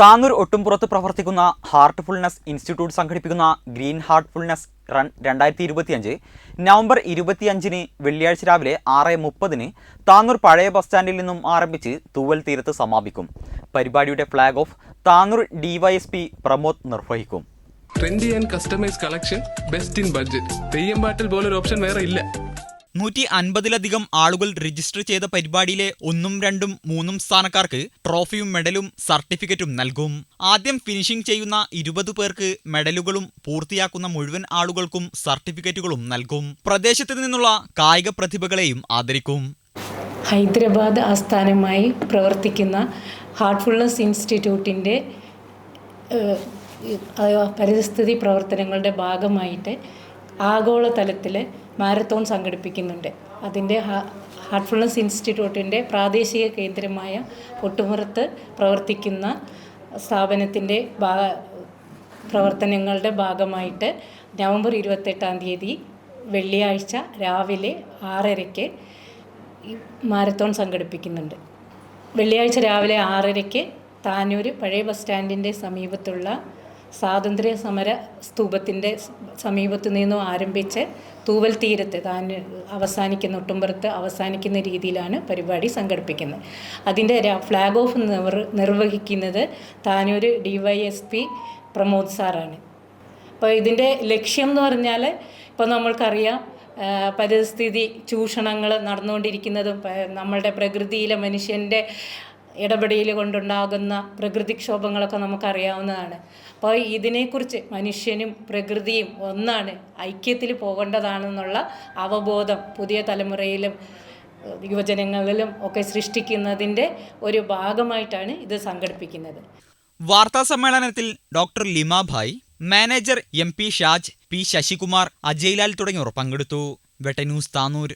Tanur ഒട്ടുംപുറത്ത് പ്രവർത്തിക്കുന്ന heartfulness institute സംഘടിപ്പിക്കുന്ന green heartfulness run രണ്ടായിരത്തി ഇരുപത്തിയഞ്ച് നവംബർ ഇരുപത്തിയഞ്ചിന് വെള്ളിയാഴ്ച രാവിലെ ആറ് മുപ്പതിന് താന്നൂർ പഴയ ബസ് സ്റ്റാൻഡിൽ നിന്നും ആരംഭിച്ച് തൂവൽ തീരത്ത് സമാപിക്കും. പരിപാടിയുടെ flag off Tanur DYSP Pramod നിർവഹിക്കും. Trendy and customise collection best in budget Theyyam പാട്ടിൽ പോലൊരു ഓപ്ഷൻ വേറെ ഇല്ല. നൂറ്റി അൻപതിലധികം ആളുകൾ രജിസ്റ്റർ ചെയ്ത പരിപാടിയിലെ ഒന്നും രണ്ടും മൂന്നും സ്ഥാനക്കാർക്ക് ട്രോഫിയും മെഡലും സർട്ടിഫിക്കറ്റും നൽകും. ആദ്യം ഫിനിഷിംഗ് ചെയ്യുന്ന ഇരുപത് പേർക്ക് മെഡലുകളും പൂർത്തിയാക്കുന്ന മുഴുവൻ ആളുകൾക്കും സർട്ടിഫിക്കറ്റുകളും നൽകും. പ്രദേശത്ത് നിന്നുള്ള കായിക പ്രതിഭകളെയും ആദരിക്കും. ഹൈദരാബാദ് ആസ്ഥാനമായി പ്രവർത്തിക്കുന്ന ഹാർട്ട്ഫുൾനെസ് ഇൻസ്റ്റിറ്റ്യൂട്ടിന്റെ പരിസ്ഥിതി പ്രവർത്തനങ്ങളുടെ ഭാഗമായിട്ട് ആഗോളതലത്തിൽ മാരത്തോൺ സംഘടിപ്പിക്കുന്നുണ്ട്. അതിന്റെ ഹാർട്ട്ഫുൾനെസ് ഇൻസ്റ്റിറ്റ്യൂട്ടിന്റെ പ്രാദേശിക കേന്ദ്രമായ ഒട്ടുമുറത്ത് പ്രവർത്തിക്കുന്ന സ്ഥാപനത്തിന്റെ പ്രവർത്തനങ്ങളുടെ ഭാഗമായിട്ട് നവംബർ ഇരുപത്തെട്ടാം തീയതി വെള്ളിയാഴ്ച രാവിലെ ആറരയ്ക്ക് മാരത്തോൺ സംഘടിപ്പിക്കുന്നുണ്ട്. വെള്ളിയാഴ്ച രാവിലെ ആറരയ്ക്ക് താനൂർ പഴയ ബസ് സ്റ്റാൻഡിന്റെ സമീപത്തുള്ള സ്വാതന്ത്ര്യ സമര സ്തൂപത്തിന്റെ സമീപത്തു നിന്നും ആരംഭിച്ച് തൂവൽ തീരത്ത് താൻ അവസാനിക്കുന്ന ഒട്ടുംപുറത്ത് അവസാനിക്കുന്ന രീതിയിലാണ് പരിപാടി സംഘടിപ്പിക്കുന്നത്. അതിന്റെ ഫ്ലാഗ് ഓഫ് നിർവഹിക്കുന്നത് Tanur D Y S P Pramod സാറാണ്. അപ്പോൾ ഇതിന്റെ ലക്ഷ്യം എന്ന് പറഞ്ഞാൽ ഇപ്പോൾ നമ്മൾക്കറിയാം പരിസ്ഥിതി ചൂഷണങ്ങൾ നടന്നുകൊണ്ടിരിക്കുന്നതും നമ്മളുടെ പ്രകൃതിയിലെ മനുഷ്യന്റെ ഇടപെടൽ കൊണ്ടുണ്ടാകുന്ന പ്രകൃതിക്ഷോഭങ്ങളൊക്കെ നമുക്കറിയാവുന്നതാണ്. അപ്പോൾ ഇതിനെക്കുറിച്ച് മനുഷ്യനും പ്രകൃതിയും ഒന്നാണ് ഐക്യത്തിൽ പോകേണ്ടതാണെന്നുള്ള അവബോധം പുതിയ തലമുറയിലും യുവജനങ്ങളിലും ഒക്കെ സൃഷ്ടിക്കുന്നതിന്റെ ഒരു ഭാഗമായിട്ടാണ് ഇത് സംഘടിപ്പിക്കുന്നത്. വാർത്താ സമ്മേളനത്തിൽ doctor Limabhai manager M P Shaj P Sasikumar Ajaylal തുടങ്ങിയവർ പങ്കെടുത്തു. വെട്ടന്യൂസ് താനൂർ.